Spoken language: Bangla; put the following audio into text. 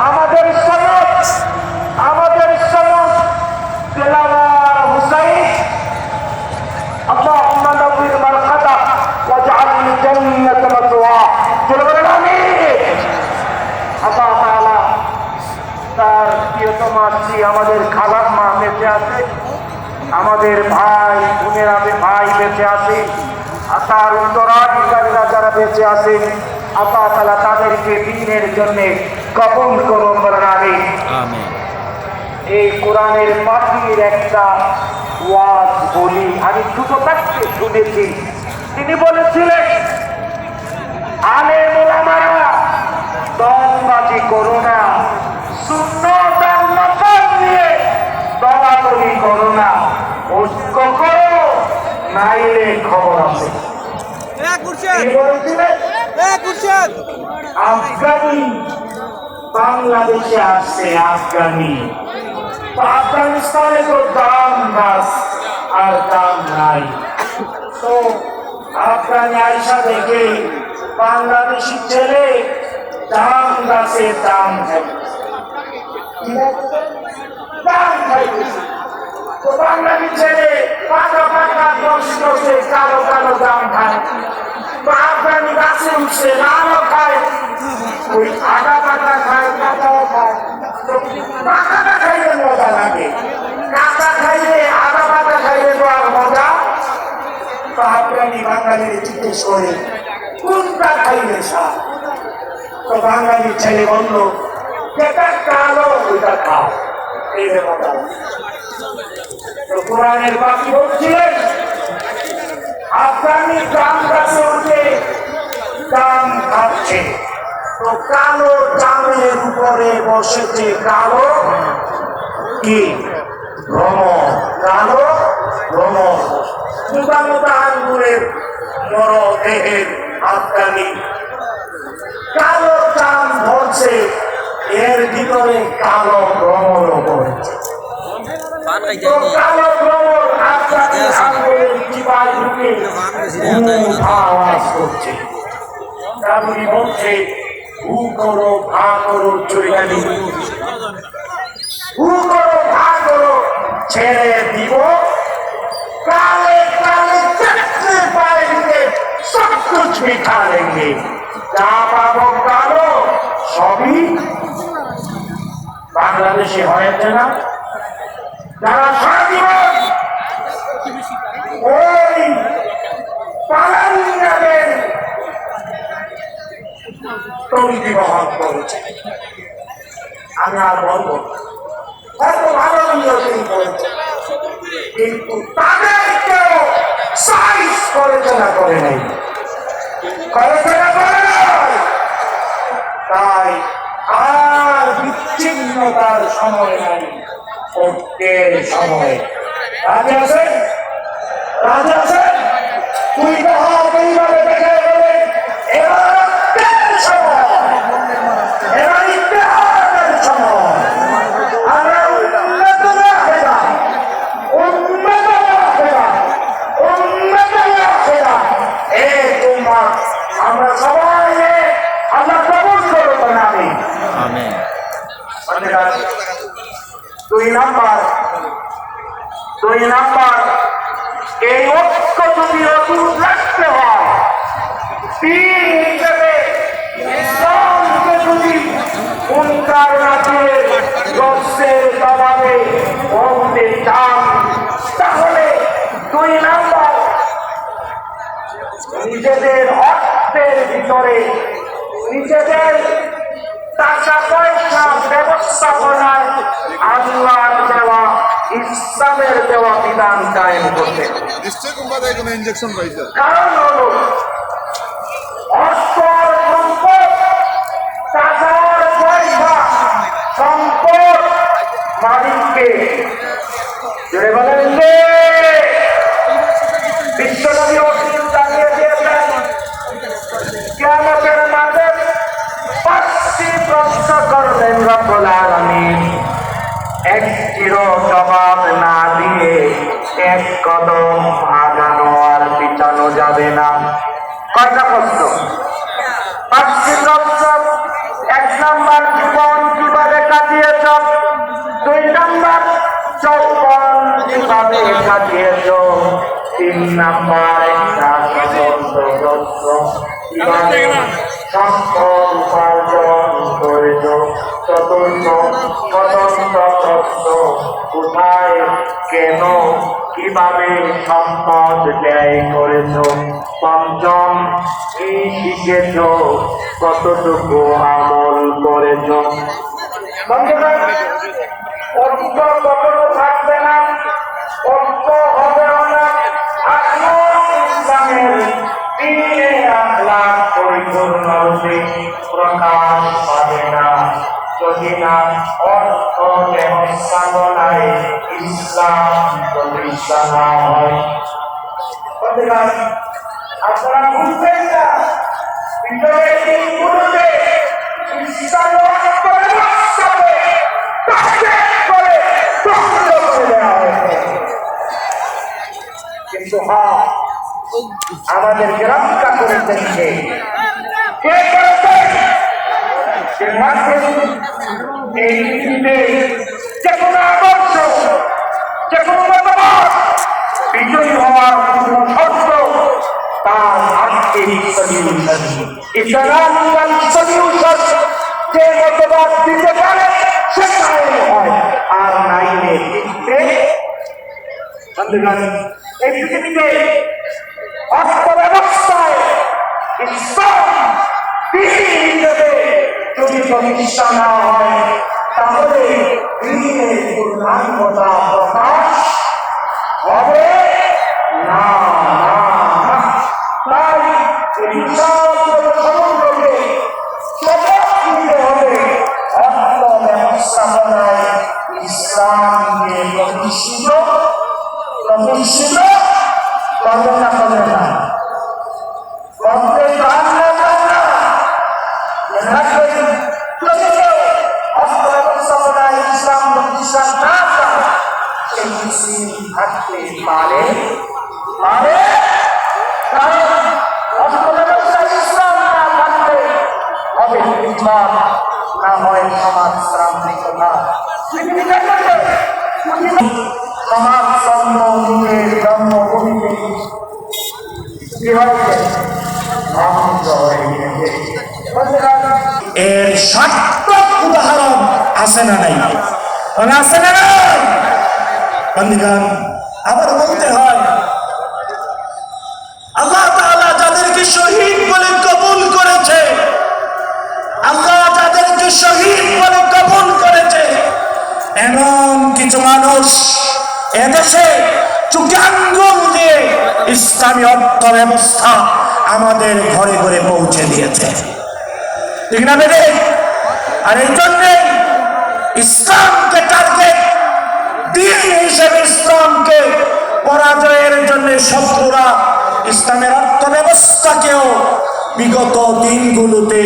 আমাদের সনদ আমাদের সনদ তেলাওয়ার হুসাইন اللهم نور مرقده واجعل الجنة مثواه جل آمين আল্লাহ তাআলা তার প্রিয়তমা স্ত্রী আমাদের খালার মা বেঁচে আছে আমাদের ভাই বোনেরা বে- ভাই বেঁচে আছে আর তার উত্তরাধিকারীরা যারা বেঁচে আছেন আল্লাহ তালা তাদেরকে দিনের জন্য কবল করুন বলেন আমি আমিন। এই কোরআনের পাখির একটা ওয়াজ বলি আমি দুটো থাকতে শুনেছি। তিনি বলেছিলেন আলে মোলামারা দলবাজি করো না শূন্য দল নিয়ে দলাদলি করো না। ঐক্য করো নাইলে খবর আছে। আফগানি বাংলাদেশে আসছে আফগানি। আফগানিস্তানে তো দাম গাছ আর দাম নাই। তো আফগানি আইসা দেখে বাংলাদেশি ছেলে দাম গাছের দাম দাম ছেলে পাকা পাকা দশ দশে কালো কালো দাম খায়। আফগানি গাছে উঠছে লালও খায়। ওই খায়। তো মজা লাগে। কাঁচা খাইলে, আদা খাইলে আর মজা। তো আফগানি বাঙালির জিজ্ঞেস করে কোনটা খাইলে স্বাদ। তো বাঙালি ছেলে বলল যেটা কালো, ওইটা খাও এই মজা। তো কোরআনের বাকি বলছিলেন আফগানি গাছে উঠে দাম খাচ্ছে কালো দামের উপরে বসেছে কালো কি? ভ্রমণ কালো মোটা মোটা আঙ্গুরের বড় দেহের আফগানি কালো চাম ধরছে এর ভিতরে কালো ভ্রমণ পড়েছে খাই কালো ভ্রমণ আফগানি আঙ্গুরের চিপায় ঢুকে আওয়াজ করছে। বলছে উ করো, ভা করো চুরিয়ালি ছেড়ে দিব। কালে কালে দেখতে পারেঙ্গে সব কিছু মিঠা লেঙ্গে যা পাবো কালো সবই বাংলাদেশে হয়েছে না? যারা সারা জীবন ওই পালান তৈরি বহন করেছে। আমি আর বলব। হয়তো ভালো করেছে কিন্তু তাদেরকেও সাইজ করেছে না করে নাই। করেছে না করে তাই আর বিচ্ছিন্নতার সময় নাই। ঐক্যের সময়। রাজা আছেন? রাজা আছেন? তুই তো এইভাবে দুই নাম্বার দুই নাম্বার, এই ঐক্য যদি অটুট রাখতে হয় যদি তাহলে দুই নাম্বার নিজেদের অর্থের ভিতরে, নিজেদের টাকা পয়সা ব্যবস্থাপনায় আল্লাহর দেওয়া ইসলামের দেওয়া বিধান কায়েম করতে। কারণ হলো আর সম্পদ টাকার পয়সা সম্পদ মালিককে। বলেন যে বিশ্বনবী অসীম দাঁড়িয়ে দিয়েছেন কেমতের মাঝে পাঁচটি প্রশ্ন করবেন রব্বুল আলামিন। একটিরও জবাব না এক কদম আগানো আর পিছানো যাবে না। কয়টা প্রশ্ন? পাঁচটি প্রশ্ন। এক নম্বর জীবন কীভাবে কাটিয়েছ? দুই নম্বর চৌপন কীভাবে কাটিয়েছ? তিন নাম্বার সম্পদ উপার্জন করেছ? স্বতন্ত্র স্বতন্ত্র কোথায় কেন কীভাবে সম্পদ ব্যয় করেছ? পঞ্চম কি শিখেছ? কতটুকু আমল করেছ? কখনো আপনারা বুঝবেন। কিন্তু হ্যাঁ আমাদের গ্রামটা করেছেন সে মাত্র এই পৃথিবীতে যে কোনো আদর্শ যে কোনো মতবাদ বিজয়ী হওয়ার শর্ত তার আত্মিক সলিউশন যে মতবাদ দিতে পারে সে কায়েম হয়। আর বন্ধুগণ এই পৃথিবীতে অর্থ ব্যবস্থায় ইসলাম বিধি হিসেবে যদি প্রতিষ্ঠা না হয়, তাহলে দিনের পূর্ণাঙ্গতা ইসলাম না হয় সমাজ শ্রান্তিকতা সমাজ জন্মভূমির জন্মভূমিতে এর সার্থক উদাহরণ না নাই? আছে না আবার বলতে হয় কিছু মানুষ এদেশে চুকে দিয়ে ইসলামী অর্থ ব্যবস্থা আমাদের ঘরে ঘরে পৌঁছে দিয়েছে। ঠিক না বেড়ে আর এই জন্যে ইসলামকে টার্গেট দিন হিসেবে ইসলামকে পরাজয়ের জন্য শত্রুরা ইসলামের অর্থ ব্যবস্থাকেও বিগত দিনগুলোতে